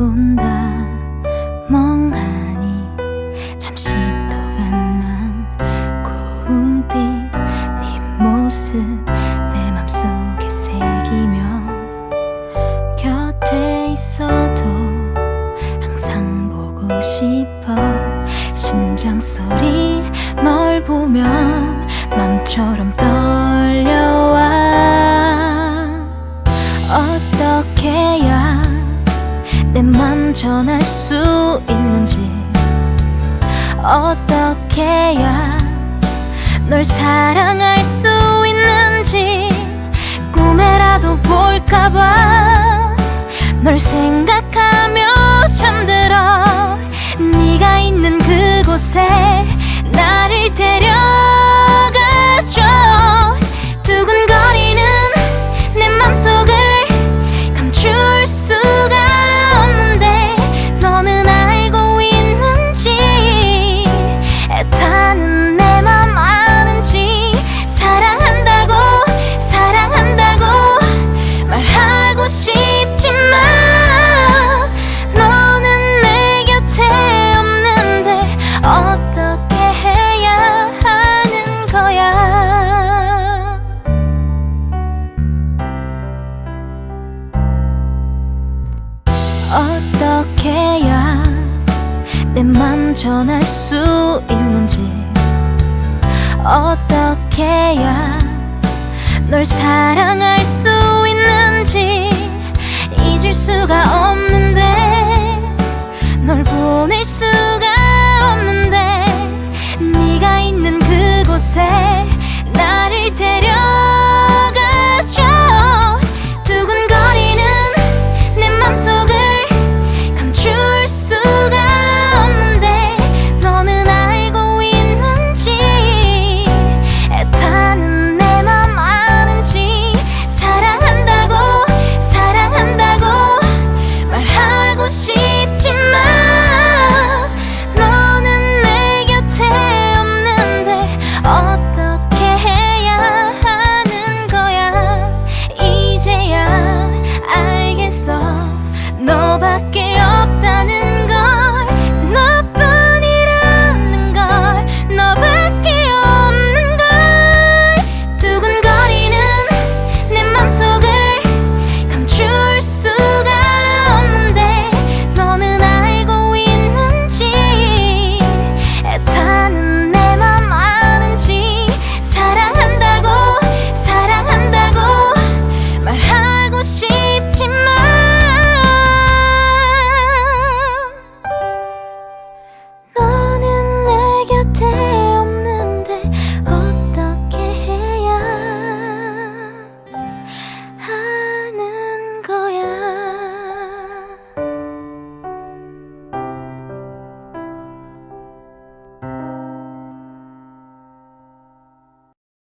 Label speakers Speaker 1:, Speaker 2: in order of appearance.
Speaker 1: 온다. 멍하니 잠시 동안 난 고운빛 네 모습 내 맘속에 새기며 곁에 있어도 항상 보고 싶어. 심장 소리 널 보면 맘처럼 떨려. 할 수 있는지 어떻게 해야 널 사랑할 수 있는지 꿈에라도 볼까봐 널 생각하며 잠들어 네가 있는 그곳에 나를 데 어떻게야 내맘 전할 수 있는지. 어떻게야 널 사랑할 수 있는지 잊을 수가 없는데 널 보낼 수가 없는데 네가 있는 그곳에